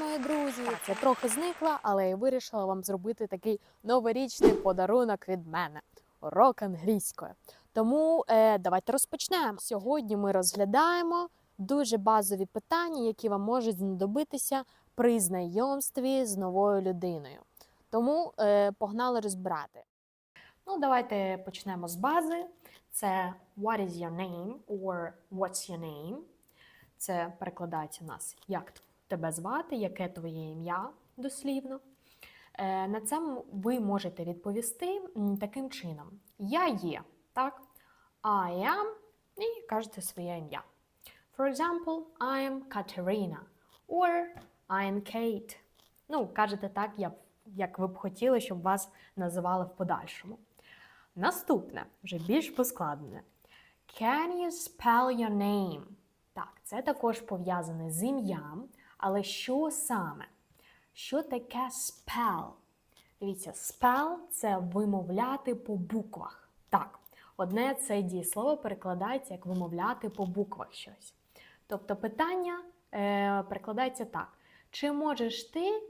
мої друзі! Я трохи зникла, але я вирішила вам зробити такий новорічний подарунок від мене урок англійської. Тому е, давайте розпочнемо. Сьогодні ми розглядаємо дуже базові питання, які вам можуть знадобитися при знайомстві з новою людиною. Тому е, погнали розбирати. Ну, давайте почнемо з бази. Це What is your name? or What's your name? Це перекладається нас як тебе звати, яке твоє ім'я дослівно. Е, На це ви можете відповісти таким чином: Я є, так? I am, і кажете своє ім'я. For example, I am Katerina or I am Kate. Ну, кажете так, як, ви б хотіли, щоб вас називали в подальшому. Наступне, вже більш поскладнене. Can you spell your name? Так, це також пов'язане з ім'ям, але що саме? Що таке spell? Дивіться, spell – це вимовляти по буквах. Так, одне це дієслово перекладається як вимовляти по буквах щось. Тобто питання е, перекладається так: чи можеш ти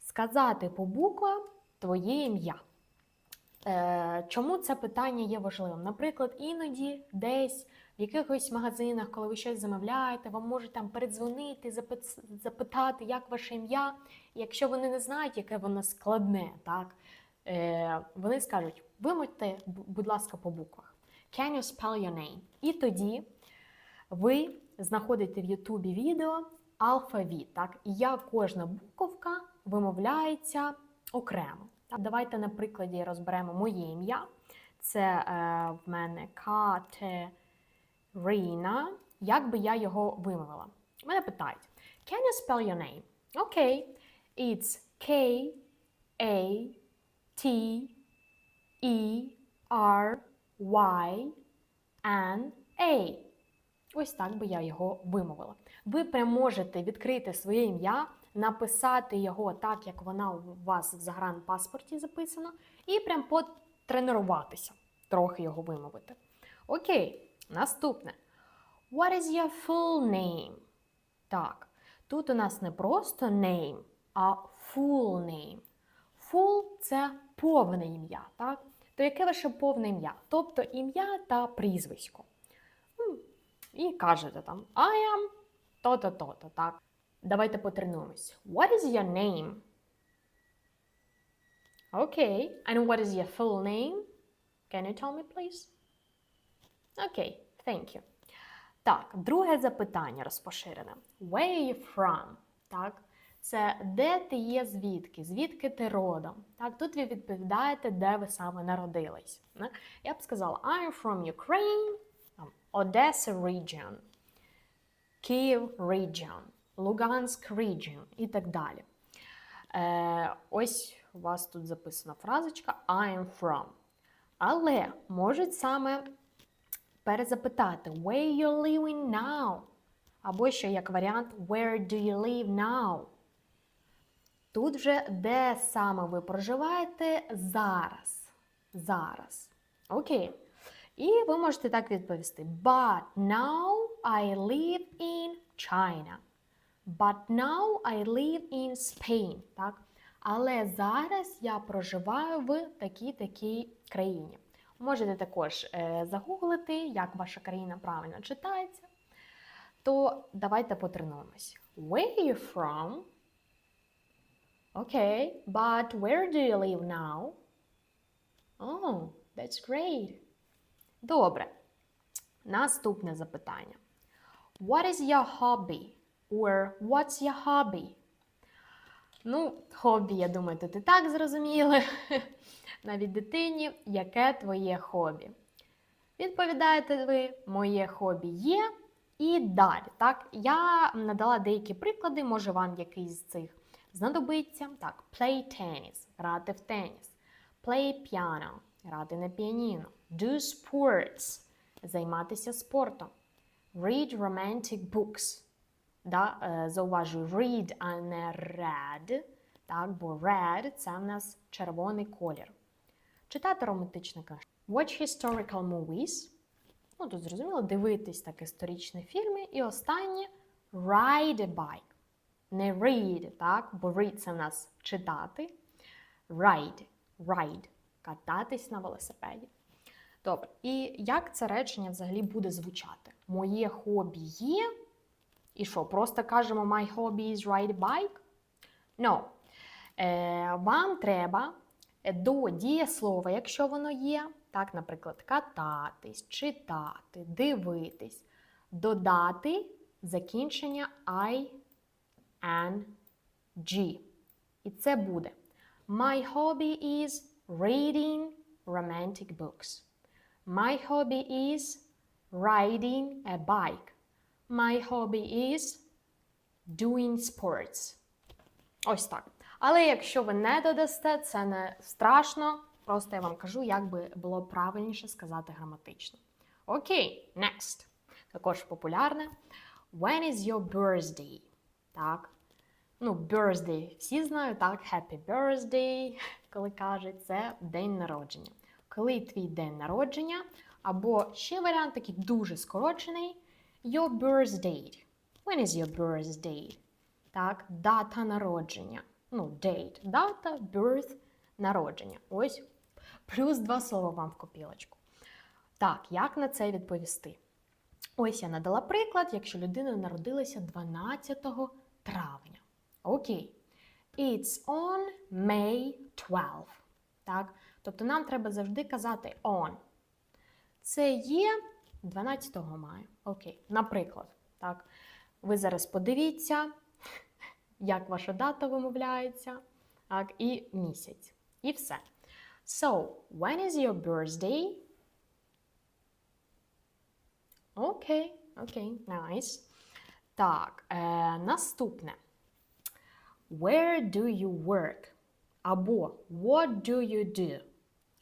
сказати по буквам твоє ім'я? Е, Чому це питання є важливим? Наприклад, іноді десь в якихось магазинах, коли ви щось замовляєте, вам можуть там передзвонити, запитати, як ваше ім'я. Якщо вони не знають, яке воно складне, так, е, вони скажуть: вимовте, будь ласка, по буквах. Can you spell your name? І тоді ви знаходите в Ютубі відео алфавіт, так, і як кожна буковка вимовляється окремо. Так, давайте на прикладі розберемо моє ім'я. Це е, в мене Катерина. Як би я його вимовила? Мене питають: Can you spell your name? Окей. It's K A T E R Y N A. Ось так би я його вимовила. Ви прям можете відкрити своє ім'я, написати його так, як вона у вас в загранпаспорті записано, і прям потренуватися, трохи його вимовити. Окей, наступне. What is your full name? Так, тут у нас не просто name, а full name. Full – це повне ім'я, так? То яке ваше повне ім'я? Тобто ім'я та прізвисько. І кажете там I am то-то, то-то, так? Давайте потренуємось. What is your name? Okay. And what is your full name? Can you tell me, please? Okay, thank you. Так, друге запитання розпоширене. Where are you from? Так, це де ти є звідки? Звідки ти родом? Так, тут ви відповідаєте, де ви саме народились. Я б сказала, I'm from Ukraine, Odessa region, Kyiv region, Lugansk region і так далі. Е, ось у вас тут записана фразочка I'm from. Але можуть саме перезапитати Where you living now? Або ще як варіант Where do you live now? Тут вже де саме ви проживаєте зараз. Зараз. Окей. І ви можете так відповісти. But now I live in China. But now I live in Spain. Так? Але зараз я проживаю в такій-такій країні. Можете також е, загуглити, як ваша країна правильно читається. То давайте потренуємось. Where are you from? Okay, but where do you live now? Oh, that's great. Добре. Наступне запитання. What is your hobby? Or what's your hobby? Ну, хобі, я думаю, тут і так зрозуміли. Навіть дитині, яке твоє хобі? Відповідаєте ви, моє хобі є. І далі. Так, я надала деякі приклади, може вам якийсь з цих знадобиться. Так, play tennis, грати в теніс, play piano, грати на піаніно, do sports, займатися спортом, read romantic books. Да, е, зауважую read, а не read. Так, бо red – це в нас червоний колір. Читати романтичне книжки. Watch historical movies. Ну, тут зрозуміло, дивитись так історичні фільми. І останнє ride a bike. Не read, так? Бо read це в нас читати. Ride, ride – кататись на велосипеді. Добре, і як це речення взагалі буде звучати? Моє хобі є. І що, просто кажемо my hobby is ride bike? No. Е, вам треба до дієслова, якщо воно є, так, наприклад, кататись, читати, дивитись, додати закінчення I. І це буде My hobby is reading romantic books. My hobby is riding a bike. My hobby is doing sports. Ось так. Але якщо ви не додасте, це не страшно. Просто я вам кажу, як би було правильніше сказати граматично. Окей, next. Також популярне. When is your birthday? Так. Ну, birthday всі знають, так, happy birthday, коли кажуть, це день народження. Коли твій день народження, або ще варіант такий дуже скорочений your birthday. When is your birthday? Так, дата народження. Ну, date. Дата, birth, народження. Ось плюс два слова вам в копілочку. Так, як на це відповісти? Ось я надала приклад, якщо людина народилася 12 травня. Окей. It's on May 12. Так? Тобто нам треба завжди казати on. Це є 12 мая. Окей. Наприклад, так. Ви зараз подивіться, як ваша дата вимовляється, так, і місяць. І все. So, when is your birthday? Окей, окей, nice. Так, е, наступне. Where do you work? Або what do you do?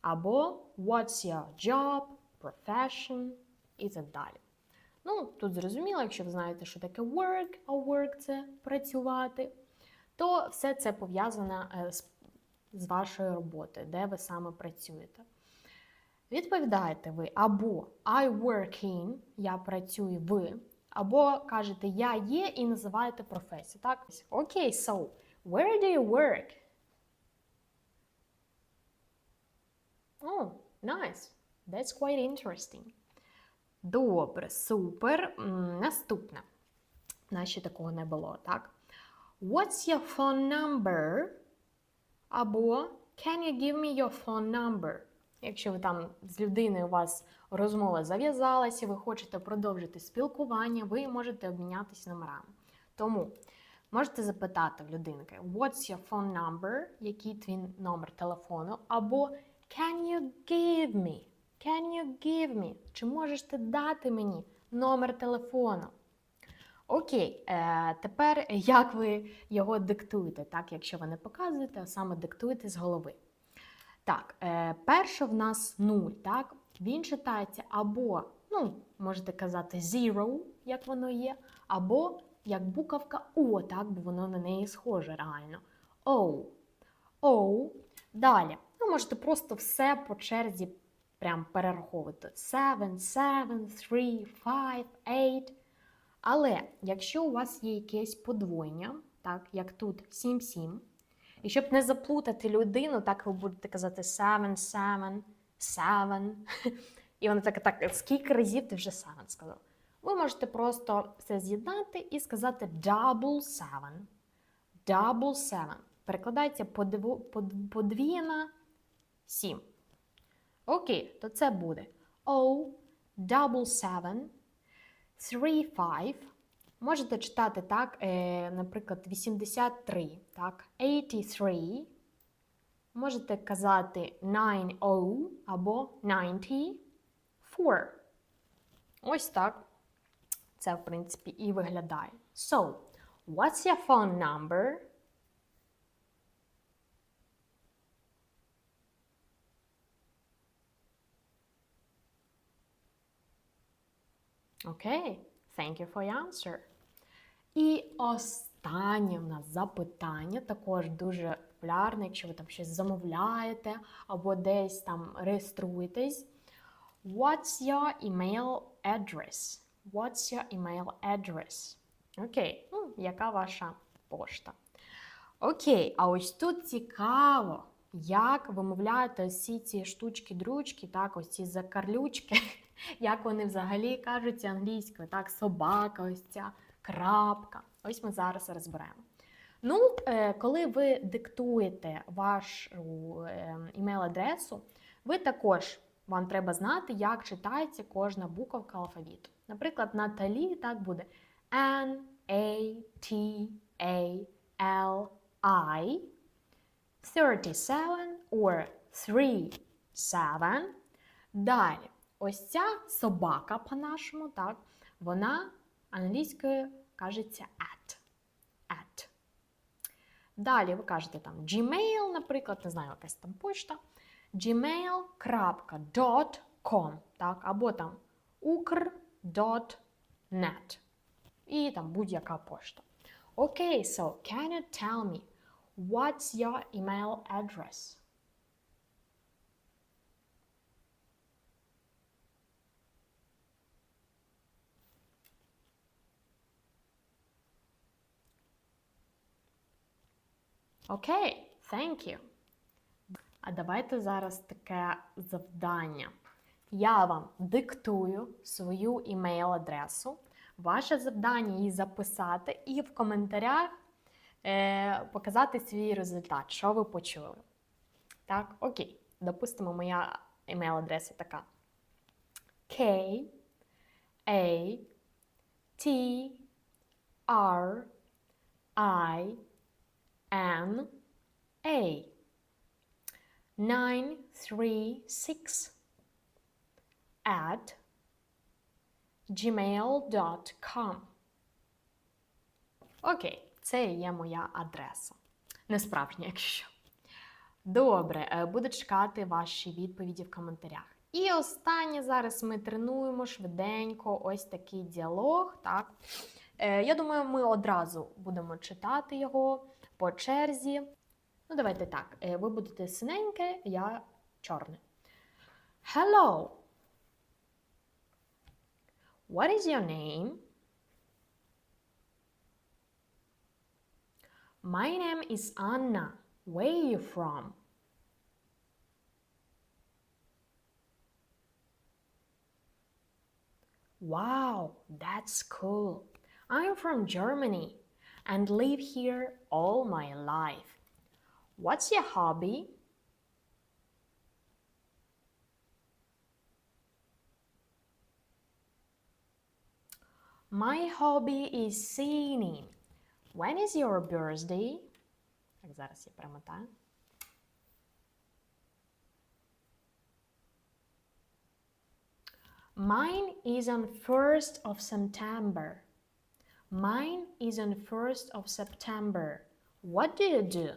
Або what's your job, profession і так далі. Ну, тут зрозуміло, якщо ви знаєте, що таке work, а work це працювати, то все це пов'язане е, з, вашою роботою, де ви саме працюєте. Відповідаєте ви або I work in, я працюю в, або кажете я є і називаєте професію. Так? Окей, so where do you work? Oh, nice. That's quite interesting. Добре, супер. Наступне. У нас ще такого не було, так? What's your phone number? Або Can you give me your phone number? Якщо ви там з людиною у вас розмова зав'язалася, ви хочете продовжити спілкування, ви можете обмінятися номерами. Тому можете запитати в людинки What's your phone number? Який твій номер телефону? Або Can you give me? Can you give me? Чи можеш ти дати мені номер телефону? Окей, е, тепер як ви його диктуєте, так, якщо ви не показуєте, а саме диктуєте з голови. Так, е, перше в нас 0, так? Він читається або, ну, можете казати zero, як воно є, або як буковка О, так, бо воно на неї схоже реально. O. O. Далі. Ви можете просто все по черзі прям перераховувати. 7, 7, 3, 5, 8. Але якщо у вас є якесь подвоєння, так, як тут 7, 7, і щоб не заплутати людину, так ви будете казати 7, 7, 7. І вона так, так, скільки разів ти вже 7 сказав. Ви можете просто все з'єднати і сказати double seven. Double seven. Перекладається подво, подвійна 7. Окей, то це буде O, double seven, three, five. Можете читати так, е, наприклад, 83, так, 83. Можете казати 90 або 94. Ось так. Це, в принципі, і виглядає. So, what's your phone number? Окей, thank you for your answer. І останнє в нас запитання, також дуже популярне, якщо ви там щось замовляєте або десь там реєструєтесь. What's your email address? What's your email address? Окей, ну, яка ваша пошта. Окей, а ось тут цікаво, як вимовляєте всі ці штучки-дрючки, так, ось ці закарлючки, як вони взагалі кажуть англійською, так, собака, ось ця крапка. Ось ми зараз розберемо. Ну, е, коли ви диктуєте вашу е, імейл-адресу, ви також вам треба знати, як читається кожна буковка алфавіту. Наприклад, Наталі так буде N, A, T, A, L, I, 37 or 3, 7. Далі, ось ця собака по-нашому, так, вона англійською кажеться at. at. Далі ви кажете там Gmail, наприклад, не знаю, якась там почта. gmail.com, так, або там ukr.net. І там будь-яка пошта. Окей, okay, so can you tell me what's your email address? Окей, thank you. А давайте зараз таке завдання. Я вам диктую свою імейл-адресу. Ваше завдання її записати і в коментарях е, показати свій результат, що ви почули. Так, окей. Допустимо, моя імейл-адреса така: K, A, T, R, I, N, A. 936 at gmail.com. Окей, це є моя адреса. Не справжня, якщо. Добре, е, буду чекати ваші відповіді в коментарях. І останнє зараз ми тренуємо швиденько ось такий діалог. Так? Е, я думаю, ми одразу будемо читати його по черзі. Ну, давайте так. Е, ви будете синеньке, я чорне. Hello. What is your name? My name is Anna. Where are you from? Wow, that's cool. I'm from Germany and live here all my life. What's your hobby? My hobby is singing. When is your birthday? Так, зараз я перемотаю. Mine is on 1st of September. Mine is on 1st of September. What do you do?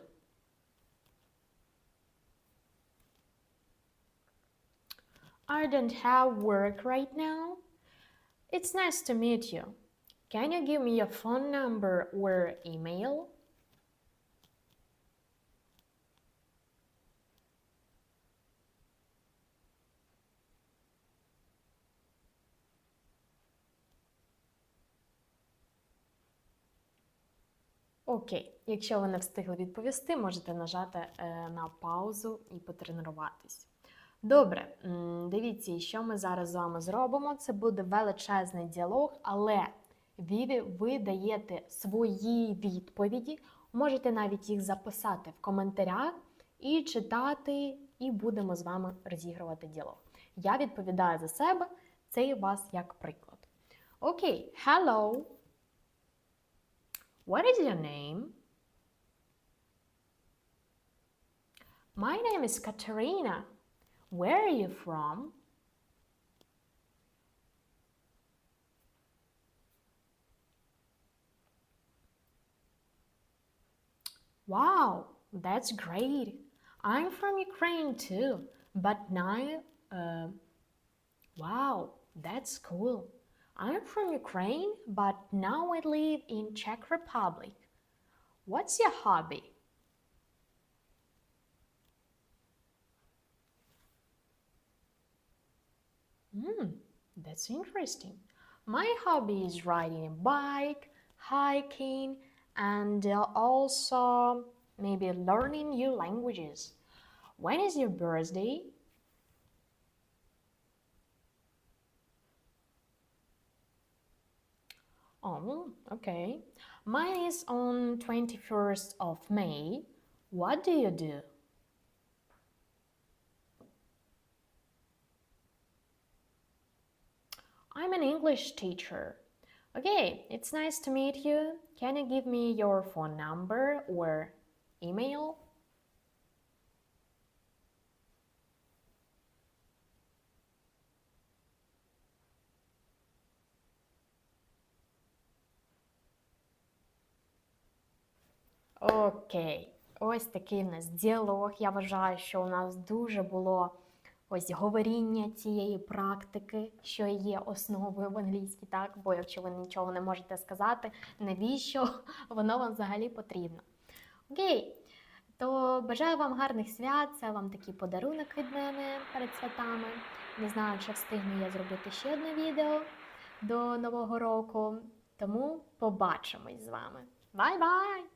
I don't have work right now. It's nice to meet you. Can you give me your phone number or email? Окей, якщо ви не встигли відповісти, можете нажати е, на паузу і потренуватись. Добре, дивіться, що ми зараз з вами зробимо. Це буде величезний діалог, але ви, ви даєте свої відповіді, можете навіть їх записати в коментарях і читати, і будемо з вами розігрувати діалог. Я відповідаю за себе, це і вас як приклад. Окей, hello. What is your name? My name is Katerina. Where are you from? Wow, that's great. I'm from Ukraine too, but now, uh, wow, that's cool. I'm from Ukraine, but now I live in Czech Republic. What's your hobby? Hmm, that's interesting. My hobby is riding a bike, hiking, and uh, also maybe learning new languages. When is your birthday? Oh, okay. Mine is on 21st of May. What do you do? I'm an English teacher. Okay, it's nice to meet you. Can you give me your phone number or email? Окей, ось такий в нас діалог. Я вважаю, що у нас дуже було ось говоріння цієї практики, що є основою в англійській, так? Бо якщо ви нічого не можете сказати, навіщо воно вам взагалі потрібно? Окей, то бажаю вам гарних свят. Це вам такий подарунок від мене перед святами. Не знаю, чи встигну я зробити ще одне відео до Нового року. Тому побачимось з вами. Бай-бай!